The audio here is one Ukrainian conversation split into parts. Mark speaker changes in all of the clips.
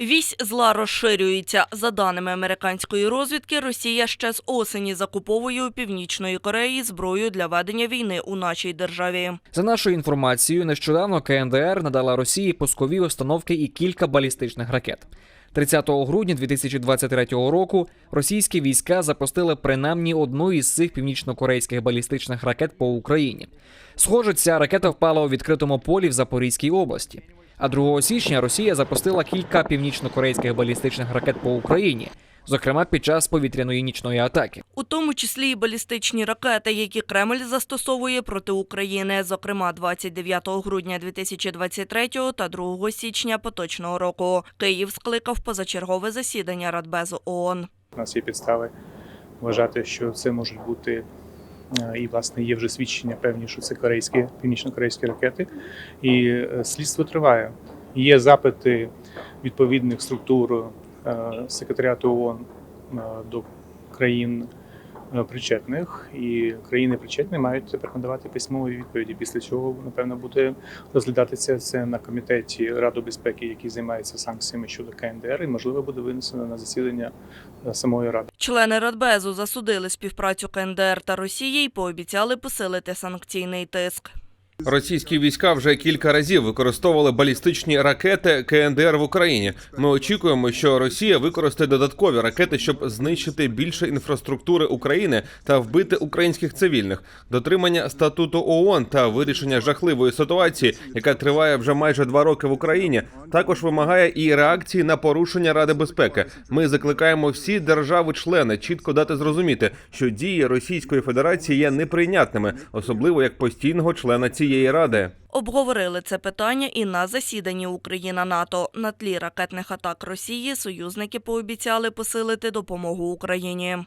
Speaker 1: Вісь зла розширюється. За даними американської розвідки, Росія ще з осені закуповує у Північної Кореї зброю для ведення війни у нашій державі.
Speaker 2: За нашою інформацією, нещодавно КНДР надала Росії пускові установки і кілька балістичних ракет. 30 грудня 2023 року російські війська запустили принаймні одну із цих північнокорейських балістичних ракет по Україні. Схоже, ця ракета впала у відкритому полі в Запорізькій області. А 2 січня Росія запустила кілька північнокорейських балістичних ракет по Україні, зокрема під час повітряної нічної атаки.
Speaker 1: У тому числі і балістичні ракети, які Кремль застосовує проти України, зокрема 29 грудня 2023 та 2 січня поточного року. Київ скликав позачергове засідання Радбезу ООН.
Speaker 3: У нас є підстави вважати, що це можуть бути і власне є вже свідчення певні, що це корейські північно-корейські ракети, і е, слідство триває. Є запити відповідних структур е, секретаріату ООН е, до країн е, причетних, і країни причетні мають тепер надавати письмові відповіді. Після чого напевно буде розглядатися це на комітеті Ради безпеки, який займається санкціями щодо КНДР, і можливо буде винесено на засідання е, самої ради.
Speaker 1: Члени Радбезу засудили співпрацю КНДР та Росії і пообіцяли посилити санкційний тиск.
Speaker 4: Російські війська вже кілька разів використовували балістичні ракети КНДР в Україні. Ми очікуємо, що Росія використає додаткові ракети, щоб знищити більше інфраструктури України та вбити українських цивільних. Дотримання статуту ООН та вирішення жахливої ситуації, яка триває вже майже два роки в Україні, також вимагає і реакції на порушення Ради безпеки. Ми закликаємо всі держави-члени чітко дати зрозуміти, що дії Російської Федерації є неприйнятними, особливо як постійного члена цієї ради.
Speaker 1: Обговорили це питання і на засіданні Україна НАТО. На тлі ракетних атак Росії союзники пообіцяли посилити допомогу Україні.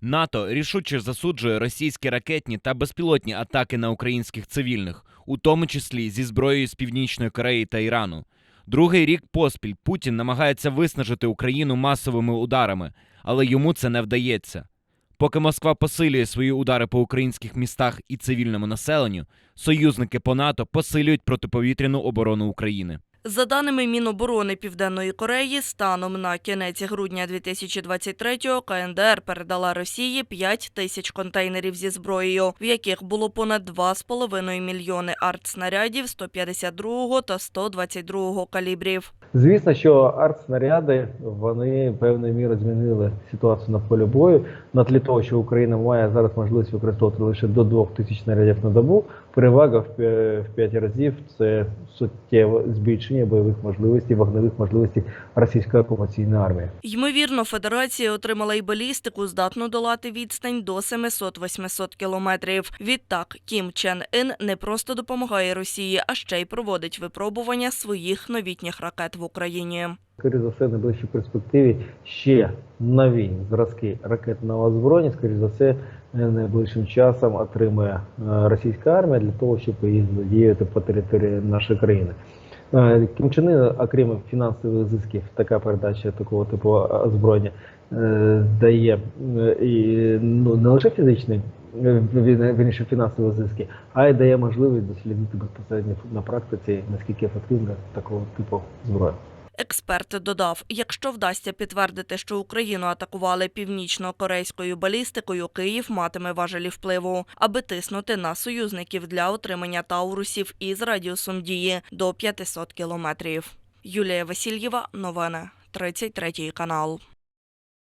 Speaker 5: НАТО рішуче засуджує російські ракетні та безпілотні атаки на українських цивільних, у тому числі зі зброєю з Північної Кореї та Ірану. Другий рік поспіль Путін намагається виснажити Україну масовими ударами, але йому це не вдається. Поки Москва посилює свої удари по українських містах і цивільному населенню, союзники по НАТО посилюють протиповітряну оборону України.
Speaker 1: За даними Міноборони Південної Кореї, станом на кінець грудня 2023-го КНДР передала Росії 5 тисяч контейнерів зі зброєю, в яких було понад 2,5 мільйони артснарядів 152 та 122 калібрів.
Speaker 6: Звісно, що артснаряди вони певною мірою змінили ситуацію на полі бою. На тлі того, що Україна має зараз можливість використовувати лише до 2 тисяч снарядів на добу. Перевага в в 5 разів це суттєве збільшення бойових можливостей, вогневих можливостей російської окупаційної армії.
Speaker 1: Ймовірно, Федерація отримала й балістику, здатну долати відстань до 700-800 кілометрів. Відтак, Кім Чен Ін не просто допомагає Росії, а ще й проводить випробування своїх новітніх ракет в Україні.
Speaker 6: Скоріше за все, в найближчій перспективі ще нові зразки ракетного озброєння, скоріше за все, е, найближчим часом отримує е, російська армія для того, щоб їх задіяти по території нашої країни. Е, Ким Ын, окрім фінансових зисків, така передача такого типу озброєння дає і ну не лише фізичний. е, Вірніше фінансові зиски, а й дає можливість дослідити безпосередньо на практиці, наскільки ефективна такого типу зброя.
Speaker 1: Експерт додав, якщо вдасться підтвердити, що Україну атакували північно-корейською балістикою, Київ матиме важелі впливу, аби тиснути на союзників для отримання таурусів із радіусом дії до 500 кілометрів. Юлія Васильєва, новини, 33 канал.